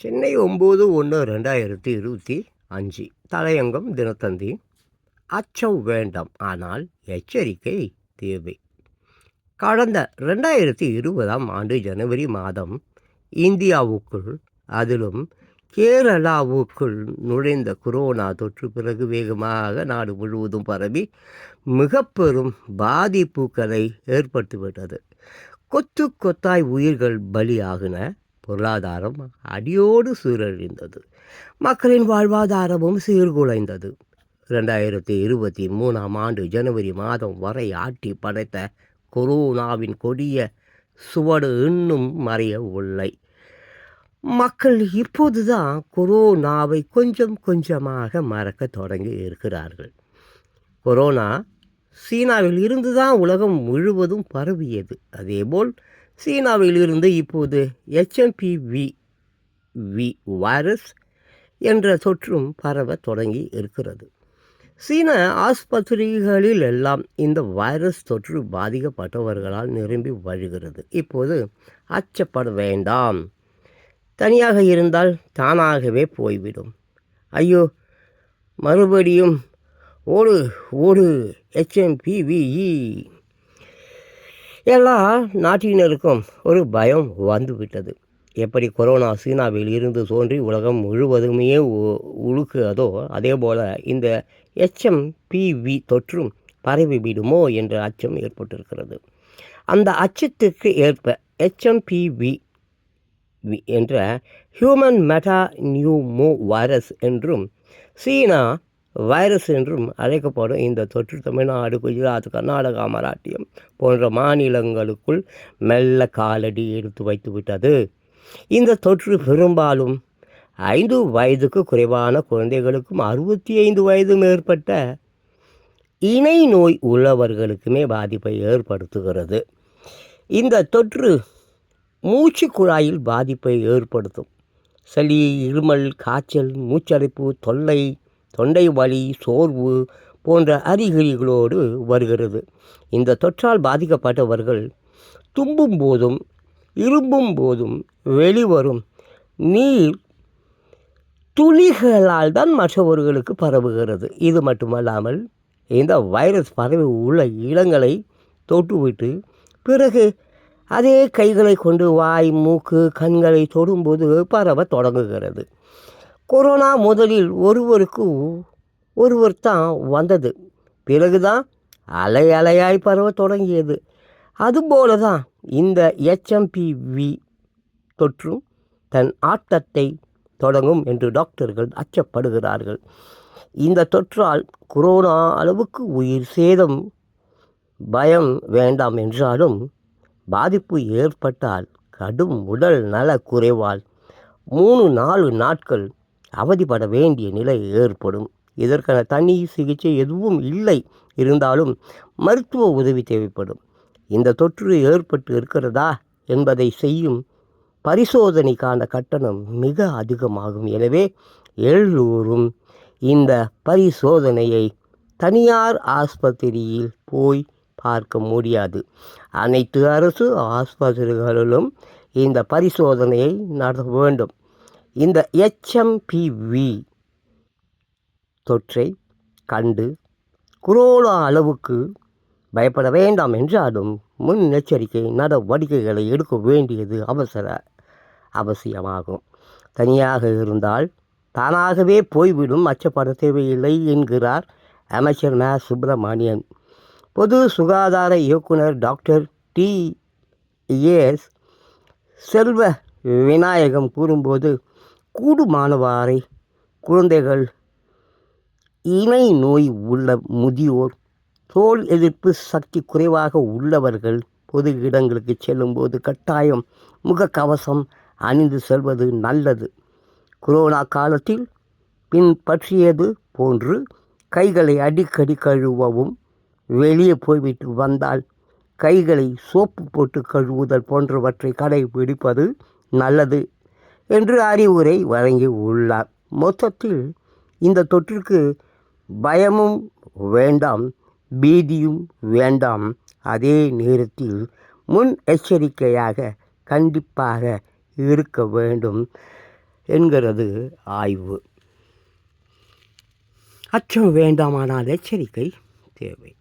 சென்னை ஒம்பது ஒன்று ரெண்டாயிரத்தி இருபத்தி அஞ்சு. தலையங்கம் தினத்தந்தி. அச்சம் வேண்டாம் ஆனால் எச்சரிக்கை தேவை. கடந்த ரெண்டாயிரத்தி இருபதாம் ஆண்டு ஜனவரி மாதம் இந்தியாவுக்குள் அதிலும் கேரளாவுக்குள் நுழைந்த கொரோனா தொற்று பிறகு வேகமாக நாடு முழுவதும் பரவி மிக பெரும் பாதிப்புகளை ஏற்படுத்திவிட்டது கொத்து கொத்தாய் உயிர்கள் பலியாகின பொருளாதாரம் அடியோடு சீரழிந்தது. மக்களின் வாழ்வாதாரமும் சீர்குலைந்தது. ரெண்டாயிரத்தி இருபத்தி மூணாம் ஆண்டு ஜனவரி மாதம் வரை ஆட்டி படைத்த கொரோனாவின் கொடிய சுவடு இன்னும் மறையவில்லை. மக்கள் இப்போதுதான் கொரோனாவை கொஞ்சம் கொஞ்சமாக மறக்க தொடங்கி இருக்கிறார்கள். கொரோனா சீனாவில் இருந்து தான் உலகம் முழுவதும் பரவியது. அதேபோல் சீனாவில் இருந்து இப்போது ஹெச்எம்பிவி வி வைரஸ் என்ற தொற்றும் பரவ தொடங்கி இருக்கிறது. சீன ஆஸ்பத்திரிகளில் எல்லாம் இந்த வைரஸ் தொற்று பாதிக்கப்பட்டவர்களால் நிரம்பி வழிகிறது. இப்போது அச்சப்பட வேண்டாம். தனியாக இருந்தால் தானாகவே போய்விடும். ஐயோ மறுபடியும் ஓடு ஓடு ஹெச்எம்பிவிஇ எல்லா நாட்டினருக்கும் ஒரு பயம் வந்துவிட்டது. எப்படி கொரோனா சீனாவில் இருந்து தோன்றி உலகம் முழுவதுமே உ- உழுக்குதோ அதே போல் இந்த எச்எம்பிவி தொற்றும் பரவிவிடுமோ என்ற அச்சம் ஏற்பட்டிருக்கிறது. அந்த அச்சத்துக்கு ஏற்ப ஹெச்எம்பிவி என்ற ஹியூமன் மெட்டா நியூமோ வைரஸ் என்றும் சீனா வைரஸ் என்றும் அழைக்கப்படும் இந்த தொற்று தமிழ்நாடு குஜராத் கர்நாடகா மராட்டியம் போன்ற மாநிலங்களுக்குள் மெல்ல காலடி எடுத்து வைத்துவிட்டது இந்த தொற்று பெரும்பாலும் ஐந்து வயதுக்கு குறைவான குழந்தைகளுக்கும் அறுபத்தி ஐந்து வயது மேற்பட்ட இணை நோய் உள்ளவர்களுக்குமே பாதிப்பை ஏற்படுத்துகிறது. இந்த தொற்று மூச்சு குழாயில் பாதிப்பை ஏற்படுத்தும். சளி இருமல் காய்ச்சல் மூச்சடைப்பு தொல்லை தொண்டை வலி சோர்வு போன்ற அறிகுறிகளோடு வருகிறது. இந்த தொற்றால் பாதிக்கப்பட்டவர்கள் தும்பும் போதும் இரும்பும் போதும் வெளிவரும் நீர் துளிகளால் தான் மற்றவர்களுக்கு பரவுகிறது. இது மட்டுமல்லாமல் இந்த வைரஸ் பரவி உள்ள இடங்களை தொட்டுவிட்டு பிறகு அதே கைகளை கொண்டு வாய் மூக்கு கண்களை தொடும்போது பரவ தொடங்குகிறது. கொரோனா முதலில் ஒருவருக்கு ஒருவர் தான் வந்தது. பிறகுதான் அலை அலையாய் பரவ தொடங்கியது. அதுபோல தான் இந்த எச்எம்பிவி தொற்றும் தன் ஆட்டத்தை தொடங்கும் என்று டாக்டர்கள் அச்சப்படுகிறார்கள். இந்த தொற்றால் கொரோனா அளவுக்கு உயிர் சேதம் பயம் வேண்டாம் என்றாலும் பாதிப்பு ஏற்பட்டால் கடும் உடல் நல குறைவால் மூணு நாலு நாட்கள் அவதிப்பட வேண்டிய நிலை ஏற்படும். இதற்கான தனி சிகிச்சை எதுவும் இல்லை. இருந்தாலும் மருத்துவ உதவி தேவைப்படும். இந்த தொற்று ஏற்பட்டு இருக்கிறதா என்பதை செய்யும் பரிசோதனைக்கான கட்டணம் மிக அதிகமாகும். எனவே எல்லோரும் இந்த பரிசோதனையை தனியார் ஆஸ்பத்திரியில் போய் பார்க்க முடியாது. அனைத்து அரசு ஆஸ்பத்திரிகளிலும் இந்த பரிசோதனையை நடத்த வேண்டும். இந்த எச்எம்பிவி தொற்றை கண்டு குரோலா அளவுக்கு பயப்பட வேண்டாம் என்றாலும் முன்னெச்சரிக்கை நடவடிக்கைகளை எடுக்க வேண்டியது அவசர அவசியமாகும். தனியாக இருந்தால் தானாகவே போய்விடும் அச்சப்பட தேவையில்லை என்கிறார் அமைச்சர் ம சுப்பிரமணியன். பொது சுகாதார இயக்குனர் டாக்டர் டி. எஸ். செல்வ விநாயகம் கூறும்போது கூடுமானவாறை? குழந்தைகள் இணை நோய் உள்ள முதியோர் தோல் எதிர்ப்பு சக்தி குறைவாக உள்ளவர்கள் பொது இடங்களுக்கு செல்லும்போது கட்டாயம் முகக்கவசம் அணிந்து செல்வது நல்லது. கொரோனா காலத்தில் பின்பற்றியது போன்று கைகளை அடிக்கடி கழுவவும் வெளியே போய்விட்டு வந்தால் கைகளை சோப்பு போட்டு கழுவுதல் போன்றவற்றை கடைபிடிப்பது நல்லது. என்று அறிவுரை வழங்கி உள்ளார். மொத்தத்தில் இந்த தொற்றுக்கு பயமும் வேண்டாம் பீதியும் வேண்டாம். அதே நேரத்தில் முன் எச்சரிக்கையாக கண்டிப்பாக இருக்க வேண்டும் என்கிறது ஆய்வு. அச்சம் வேண்டாமானால் எச்சரிக்கை தேவை.